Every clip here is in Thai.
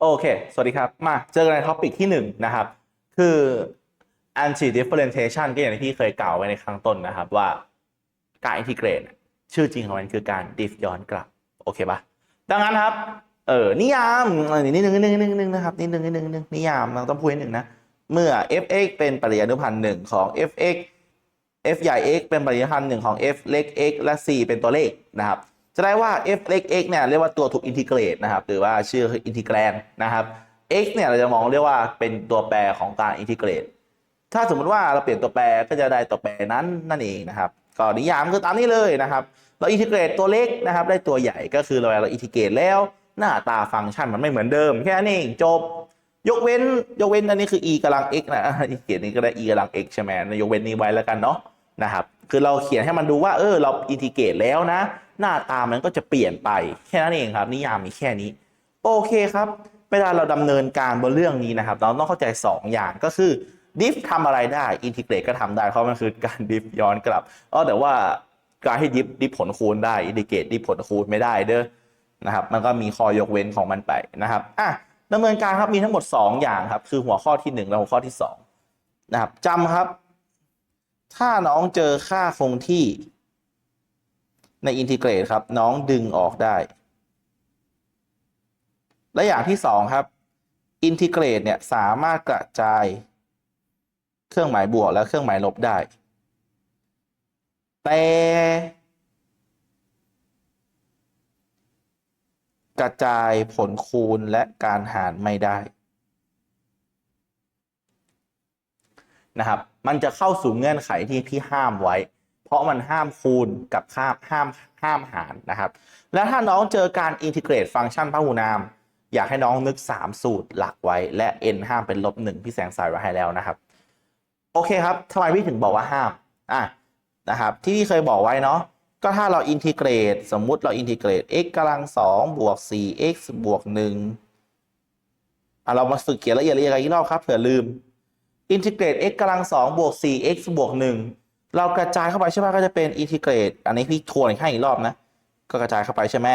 โอเค สวัสดีครับ มาเจอกันในท็อปิกที่หนึ่งนะครับ คือ anti differentiation ก็อย่างที่พี่เคยกล่าวไว้ในข้งต้นนะครับว่าการ integrate เนี่ยชื่อจริงของมันคือการ diff ย้อนกลับ โอเคปะดังนั้นครับ เออนิยามนิดนึงนิดนึงนิดนึงนิดนึงนะครับนิดนึงนิดนึงนิดนึงนิยามเราต้องพูดนิดนึงนะ เมื่อ f(x) เป็นปริยานุพันธ์หนึ่งของ f(x) f ใหญ่ x เป็นปริยานุพันธ์หนึ่งของ f เล็ก x และ c เป็นตัวเลขนะครับ จะได้ว่า f เล็ก x เนี่ยเรียกว่าตัวถูกอินทิเกรตนะครับหรือว่าชื่ออินทิแกรนนะครับ x เนี่ยเราจะมองเรียกว่าเป็นตัวแปรของการอินทิเกรต ถ้าสมมติว่าเราเปลี่ยนตัวแปรก็จะได้ตัวแปรนั้นนั่นเองนะครับก็นิยามคือตามนี้เลยนะครับ เราอินทิเกรตตัวเล็กนะครับ ได้ตัวใหญ่ก็คือเราเราอินทิเกรตแล้วหน้าตาฟังก์ชันมันไม่เหมือนเดิมแค่นั้นเองจบ ยกเว้นยกเว้นอันนี้คือ e กำลัง x นะอินทิเกรตนี้ก็ได้ e กำลัง x ใช่ไหมยกเว้นนี้ไว้แล้วกันเนาะ นะครับคือเราเขียนให้มันดูว่าเออเราอินทิเกรตแล้วนะ หน้าตามันก็จะเปลี่ยนไปแค่นั้นเองครับ นิยามมีแค่นี้ โอเคครับเวลาเราดำเนินการบนเรื่องนี้นะครับ เราต้องเข้าใจ 2 อย่างก็คือดิฟทำอะไรได้อินทิเกรตก็ทำได้ เพราะมันคือการดิฟย้อนกลับอ๋อแต่ว่าการให้ดิฟดิฟผลคูณได้อินทิเกรตดิฟผลคูณไม่ได้เด้อนะครับมันก็มีข้อยกเว้นของมันไปนะครับอะดำเนินการครับมีทั้งหมด 2 อย่างครับคือหัวข้อที่ 1 และหัวข้อที่2นะครับจำครับ ถ้าน้องเจอค่าคงที่ในอินทิเกรตครับ น้องดึงออกได้ และอย่างที่สองครับอินทิเกรตเนี่ยสามารถกระจายเครื่องหมายบวกและเครื่องหมายลบได้ แต่กระจายผลคูณและการหารไม่ได้ นะครับ มันจะเข้าสู่เงื่อนไขที่พี่ห้ามไว้ เพราะมันห้ามคูณกับห้ามห้ามห้ามหารนะครับ และถ้าน้องเจอการอินทิเกรตฟังก์ชันพหุนาม อยากให้น้องนึก 3 สูตรหลักไว้ และ n ห้ามเป็นลบหนึ่งพี่แสงใส่ไว้ให้แล้วนะครับ โอเคครับทำไมพี่ถึงบอกว่าห้ามอะนะครับ ที่พี่เคยบอกไว้เนาะก็ถ้าเราอินทิเกรต สมมุติเราอินทิเกรต x กำลัง2บวก 4x บวก1อะเรามาฝึกเขียนละเอียดละเอียดกันอีกรอบครับเผื่อลืม อินทิเกรต x กำลัง2บวก 4x บวก 1 เรากระจายเข้าไปใช่ไหมก็จะเป็นอินทิเกรต อันนี้พี่ทวนให้อีกรอบนะ ก็กระจายเข้าไปใช่ไหม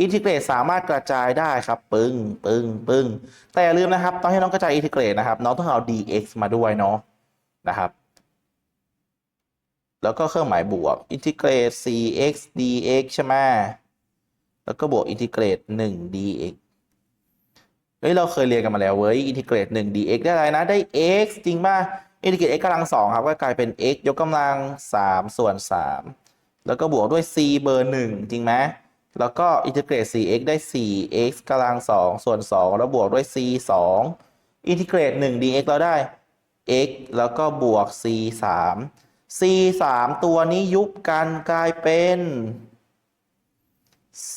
อินทิเกรตสามารถกระจายได้ครับ ปึ้งปึ้งปึ้งแต่อย่าลืมนะครับตอนให้น้องกระจายอินทิเกรตนะครับ น้องต้องเอา dx มาด้วยเนาะนะครับ แล้วก็เครื่องหมายบวกอินทิเกรต 4x dx ใช่ไหมแล้วก็บวกอินทิเกรต 1 dx เฮ้ยเราเคยเรียนกันมาแล้วเว้ยอินทิเกรต1 dx ได้อะไรนะ ได้ x จริงป่ะอินทิเกรต x กำลัง2ครับ ก็กลายเป็น x ยกกำลัง 3 ส่วน 3 แล้วก็บวกด้วย c เบอร์ 1 จริงไหมแล้วก็อินทิเกรต 4x ได้ 4x กำลัง 2 ส่วน 2 แล้วบวกด้วย c 2อินทิเกรต 1 dx เราได้ x แล้วก็บวก c 3 c 3ตัวนี้ยุบกันกลายเป็น c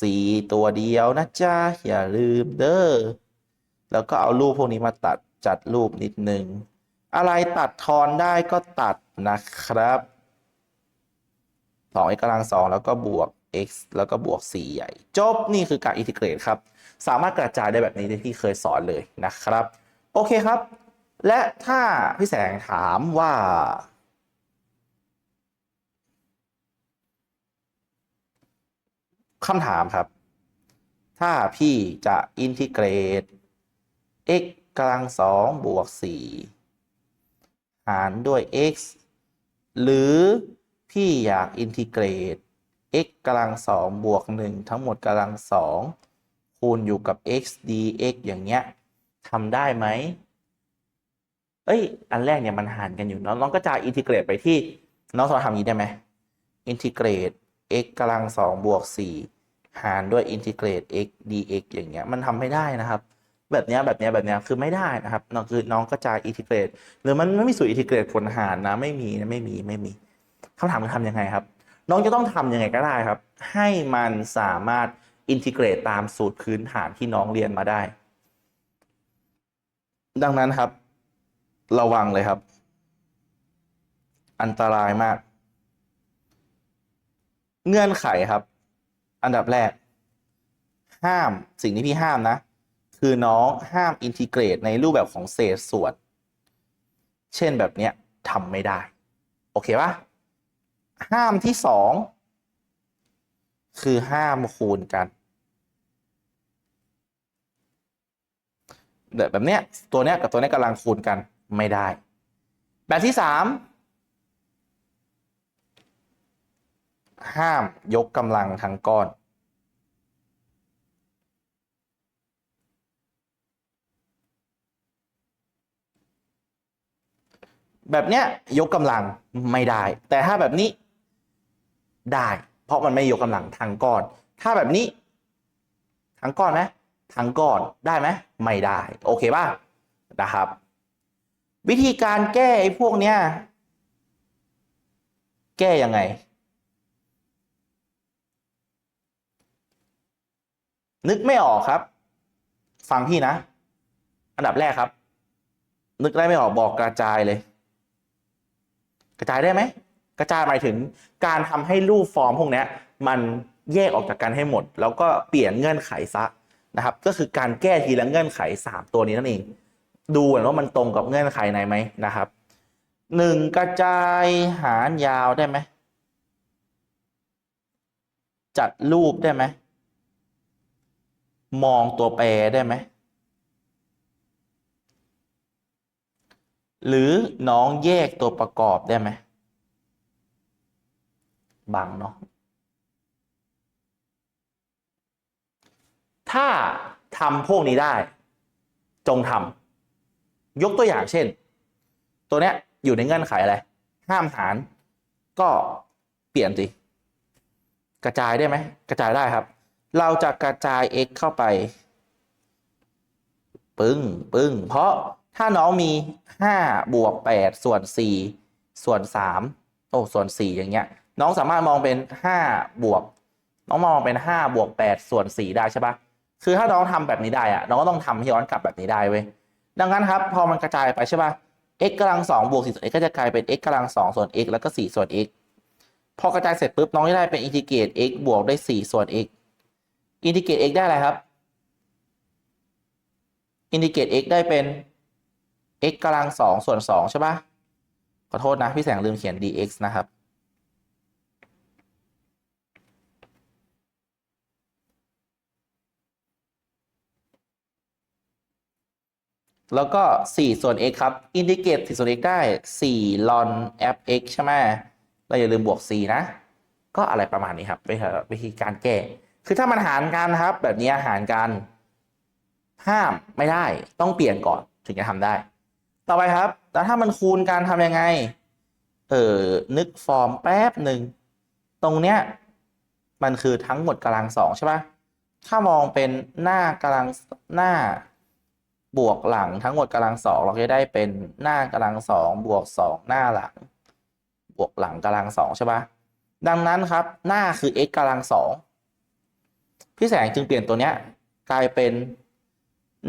ตัวเดียวนะจ๊ะ อย่าลืมเด้อ แล้วก็เอารูปพวกนี้มาตัดจัดรูปนิดนึง อะไรตัดทอนได้ก็ตัดนะครับ 2x กำลัง2แล้วก็บวก x แล้วก็บวก 4 ใหญ่ จบนี่คือการอินทิเกรตครับ สามารถกระจายได้แบบนี้ที่เคยสอนเลยนะครับ โอเคครับ และถ้าพี่แสงถามว่า คำถามครับ ถ้าพี่จะอินทิเกรต x กำลัง2บวก4หารด้วย x หรือพี่อยากอินทิเกรต x กำลัง2บวก1ทั้งหมดกำลัง2คูณอยู่กับ x dx อย่างเงี้ยทำได้ไหม เอ้ย อันแรกเนี่ยมันหารกันอยู่เนาะน้องก็จะอินทิเกรตไปที่ น้องสอนทำนี้ได้ไหมอินทิเกรต x กำลัง2บวก4หารด้วยอินทิเกรต x dx อย่างเงี้ยมันทำไม่ได้นะครับ แบบเนี้ยแบบเนี้ยแบบเนี้ยคือไม่ได้นะครับน้องคือน้องกระจายอิทิเกรตหรือมันไม่มีสูตรอิทิเกรตผลหารนะไม่มีนะไม่มีไม่มีคำถามคือทำยังไงครับ น้องจะต้องทำยังไงก็ได้ครับ ให้มันสามารถอินทิเกรตตามสูตรพื้นฐานที่น้องเรียนมาได้ ดังนั้นครับ ระวังเลยครับ อันตรายมาก เงื่อนไขครับ อันดับแรก ห้ามสิ่งที่พี่ห้ามนะ คือน้องห้ามอินทิเกรตในรูปแบบของเศษส่วน เช่นแบบเนี้ยทำไม่ได้ โอเคปะห้ามที่สองคือห้ามคูณกันแบบเนี้ยตัวเนี้ยกับตัวเนี้ยกำลังคูณกันไม่ได้ แบบที่สามห้ามยกกำลังทั้งก้อน แบบเนี้ยยกกำลังไม่ได้ แต่ถ้าแบบนี้ได้ เพราะมันไม่ยกกำลังทั้งก้อน ถ้าแบบนี้ทั้งก้อนไหมทั้งก้อนได้ไหมไม่ได้ โอเคป่ะนะครับ วิธีการแก้ไอ้พวกเนี้ยแก้ยังไงนึกไม่ออกครับ ฟังพี่นะ อันดับแรกครับ นึกได้ไม่ออกบอกกระจายเลย กระจายได้ไหมกระจายหมายถึงการทำให้รูปฟอร์มพวกนี้มันแยกออกจากกันให้หมด แล้วก็เปลี่ยนเงื่อนไขซะนะครับ ก็คือการแก้ทีละเงื่อนไข 3 ตัวนี้นั่นเอง ดูก่อนว่ามันตรงกับเงื่อนไขไหนไหมนะครับหนึ่งกระจายหารยาวได้ไหมจัดรูปได้ไหมมองตัวแปรได้ไหม หรือน้องแยกตัวประกอบได้ไหมบังเนาะถ้าทำพวกนี้ได้ จงทำยกตัวอย่างเช่น ตัวเนี้ยอยู่ในเงื่อนไขอะไร ห้ามหาร ก็เปลี่ยนสิกระจายได้ไหมกระจายได้ครับ เราจะกระจาย x เข้าไป ปึ้งปึ้งเพราะ ถ้าน้องมี5บวก8ส่วน4ส่วน3โอ้ส่วน4อย่างเงี้ย น้องสามารถมองเป็น5บวก น้องมองเป็น5บวก8ส่วน4ได้ใช่ปะคือถ้าน้องทำแบบนี้ได้อะน้องก็ต้องทำย้อนกลับแบบนี้ได้เว้ยดังนั้นครับ พอมันกระจายไปใช่ปะ x กำลัง2บวก4ส่วน x ก็จะกลายเป็น x กำลัง2ส่วน x แล้วก็4ส่วน x พอกระจายเสร็จปุ๊บน้องจะได้เป็นอินทิเกรต x บวกได้4ส่วน x อินทิเกรต x ได้อะไรครับ อินทิเกรต x ได้เป็น x กำลัง2ส่วน2ใช่ปะขอโทษนะ พี่แสงลืมเขียน dx นะครับ แล้วก็ 4 ส่วน x ครับ อินทิเกรต4ส่วน x ได้4 ln f x ใช่ไหมเราอย่าลืมบวก 4 นะ ก็อะไรประมาณนี้ครับวิธีการแก้ คือถ้ามันหารกันนะครับ แบบนี้หารกัน ห้ามไม่ได้ต้องเปลี่ยนก่อนถึงจะทำได้ ต่อไปครับแล้วถ้ามันคูณกันทำยังไง เออนึกฟอร์มแป๊บหนึ่ง ตรงเนี้ย มันคือทั้งหมดกำลังสองใช่ปะถ้ามองเป็นหน้ากำลังหน้าบวกหลังทั้งหมดกำลังสองเราจะได้เป็นหน้ากำลังสองบวกสองหน้าหลัง บวกหลังกำลังสองใช่ปะดังนั้นครับ หน้าคือ x กำลังสองพี่แสงจึงเปลี่ยนตัวเนี้ย กลายเป็น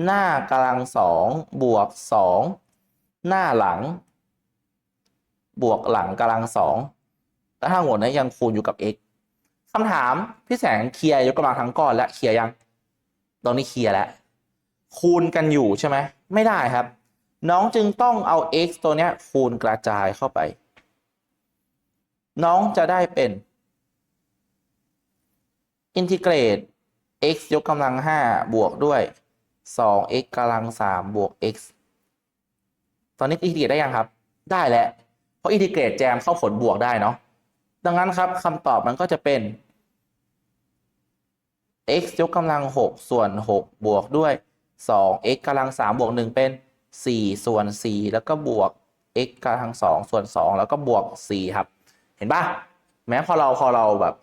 หน้ากำลังสองบวกสอง หน้าหลัง บวกหลังกำลังสองแล้วทั้งหมดนี้ยังคูณอยู่กับ x คำถามพี่แสงเคลียร์ยกกำลังทั้งก้อนและเคลียร์ยังตรงนี้เคลียร์แล้ว คูณกันอยู่ใช่ไหม ไม่ได้ครับ น้องจึงต้องเอา x ตัวนี้คูณกระจายเข้าไป น้องจะได้เป็นอินทิเกรต x ยกกำลัง 5 บวกด้วย 2x กำลัง 3 บวก x ตอนนี้อินทิเกรตได้ยังครับ ได้แล้ว เพราะอินทิเกรตแจมเข้าผลบวกได้เนาะ ดังนั้นครับคำตอบมันก็จะเป็น x ยกกำลัง 6 ส่วน 6 บวกด้วย 2x กำลัง 3 บวก 1 เป็น 4 ส่วน 4 แล้วก็บวก x กำลัง 2 ส่วน 2 แล้วก็บวก 4 ครับ เห็นปะแม้พอเราพอเราแบบ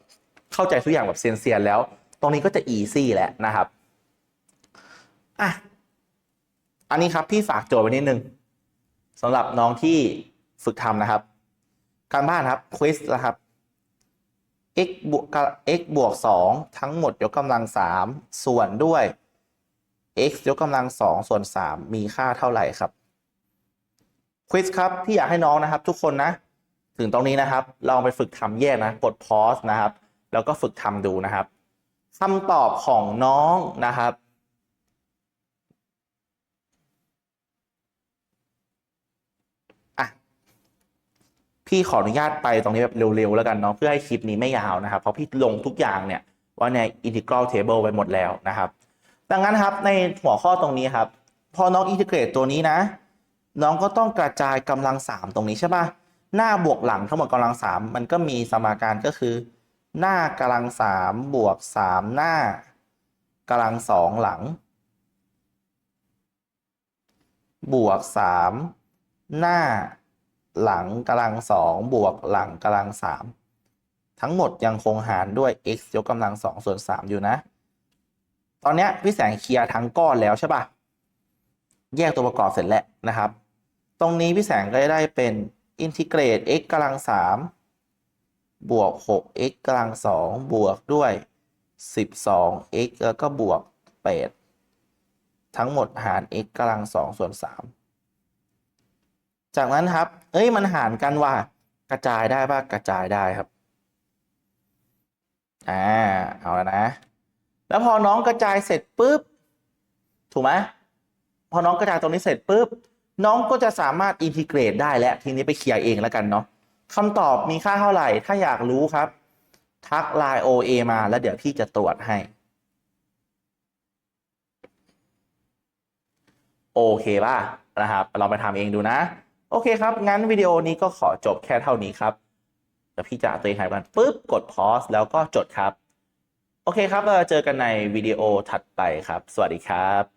เข้าใจทุกอย่างแบบเซียนๆแล้ว ตรงนี้ก็จะ easy แล้วนะครับ อะ อันนี้ครับพี่ฝากโจทย์ไว้นิดนึง สำหรับน้องที่ฝึกทำนะครับ การบ้านครับ quiz นะครับ x บวก x บวก 2 ทั้งหมดยกกำลัง 3 ส่วนด้วย x ยกกำลัง 2 ส่วน 3 มีค่าเท่าไหร่ครับ quiz ครับพี่อยากให้น้องนะครับ ทุกคนนะ ถึงตรงนี้นะครับ ลองไปฝึกทำแยกนะ กด pause นะครับ แล้วก็ฝึกทำดูนะครับคำตอบของน้องนะครับ พี่ขออนุญาตไปตรงนี้แบบเร็วๆแล้วกันเนาะเพื่อให้คลิปนี้ไม่ยาวนะครับ เพราะพี่ลงทุกอย่างเนี่ยว่าใน integral table ไวหมดแล้วนะครับ ดังนั้นครับในหัวข้อตรงนี้ครับ พอน้องอินทิเกรตตัวนี้นะ น้องก็ต้องกระจายกำลังสามตรงนี้ใช่ปะหน้าบวกหลังทั้งหมดกำลังสามมันก็มีสมการก็คือ หน้ากำลังสามบวกสามหน้ากำลังสองหลัง บวกสามหน้า หลังกำลังสองบวกหลังกำลังสามทั้งหมดยังคงหารด้วย x ยกกำลังสองส่วนสามอยู่นะ ตอนนี้ยพี่แสงเคลียร์ทั้งก้อนแล้วใช่ปะแยกตัวประกอบเสร็จแล้วนะครับ ตรงนี้พี่แสงก็ได้เป็นอินทิเกรต x กำลังสามบวก 6x กำลังสองบวกด้วย 12x แล้วก็บวก 8 ทั้งหมดหาร x กำลังสองส่วนสาม จากนั้นครับ เอ้ยมันหารกันว่ากระจายได้ป่ะกระจายได้ครับอ่าเอาแล้วนะ แล้วพอน้องกระจายเสร็จปุ๊บถูกไหมพอน้องกระจายตรงนี้เสร็จปุ๊บน้องก็จะสามารถอินทิเกรตได้แล้วทีนี้ไปเคลียร์เองแล้วกันเนาะคำตอบมีค่าเท่าไหร่ ถ้าอยากรู้ครับ ทักไลน์ OA มาแล้วเดี๋ยวพี่จะตรวจให้ โอเคป่ะนะครับ เราไปทำเองดูนะ โอเคครับ งั้นวิดีโอนี้ก็ขอจบแค่เท่านี้ครับเดี๋ยวพี่จะตัวเองหายไปปุ๊บกดพอสแล้วก็จดครับ โอเคครับเราเจอกันในวิดีโอถัดไปครับ สวัสดีครับ